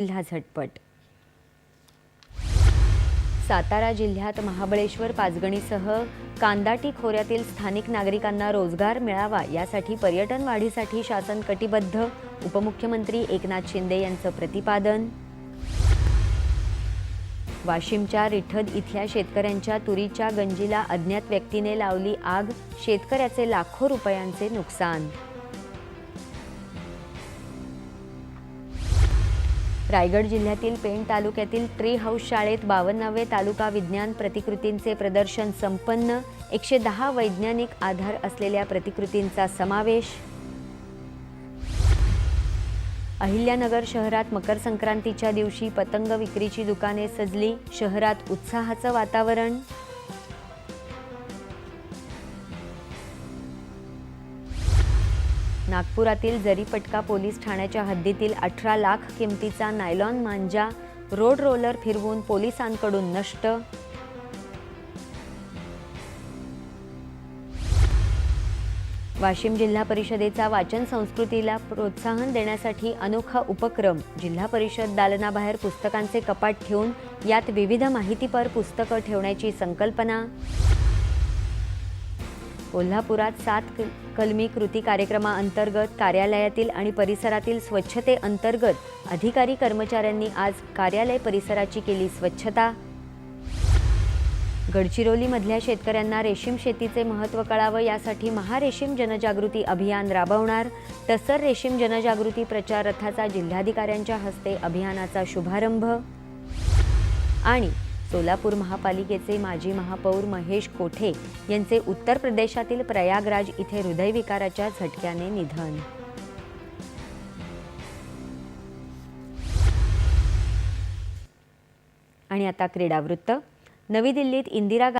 जिल्हा झटपट. सातारा जिल्ह्यात महाबळेश्वर पाचगणीसह कांदाटी खोऱ्यातील स्थानिक नागरिकांना रोजगार मिळावा यासाठी पर्यटन वाढीसाठी शासन कटिबद्ध उपमुख्यमंत्री एकनाथ शिंदे यांचं प्रतिपादन. वाशिमच्या रिठद इथल्या शेतकऱ्यांच्या तुरीच्या गंजीला अज्ञात व्यक्तीने लावली आग शेतकऱ्याचे लाखो रुपयांचे नुकसान. रायगड जिल्ह्यातील पेण तालुक्यातील ट्री हाऊस शाळेत बावन्नावे तालुका विज्ञान प्रतिकृतींचे प्रदर्शन संपन्न एकशे दहा वैज्ञानिक आधार असलेल्या प्रतिकृतींचा समावेश. अहिल्यानगर शहरात मकर संक्रांतीच्या दिवशी पतंग विक्रीची दुकाने सजली शहरात उत्साहाचं वातावरण. नागपुरातील जरीपटका पोलीस ठाण्याच्या हद्दीतील अठरा लाख किमतीचा नायलॉन मांजा रोड रोलर फिरवून पोलिसांकडून नष्ट. वाशिम जिल्हा परिषदेचा वाचन संस्कृतीला प्रोत्साहन देण्यासाठी अनोखा उपक्रम. जिल्हा परिषद दालनाबाहेर पुस्तकांचे कपाट ठेवून यात विविध माहितीपर पुस्तकं ठेवण्याची संकल्पना. कोल्हापुरात सात कलमी कृती कार्यक्रमाअंतर्गत कार्यालयातील आणि परिसरातील स्वच्छतेअंतर्गत अधिकारी कर्मचाऱ्यांनी आज कार्यालय परिसराची केली स्वच्छता. गडचिरोलीमधल्या शेतकऱ्यांना रेशीम शेतीचे महत्त्व कळावं यासाठी महारेशीम जनजागृती अभियान राबवणार टसर रेशीम जनजागृती प्रचार रथाचा जिल्हाधिकाऱ्यांच्या हस्ते अभियानाचा शुभारंभ. आणि सोलापूर महापालिकेचे माजी महापौर महेश कोठे यांचे उत्तर प्रदेशातील प्रयागराज इथे हृदयविकाराच्या झटक्याने निधन. आणि आता क्रीडावृत्त. नवी दिल्लीत इंदिरा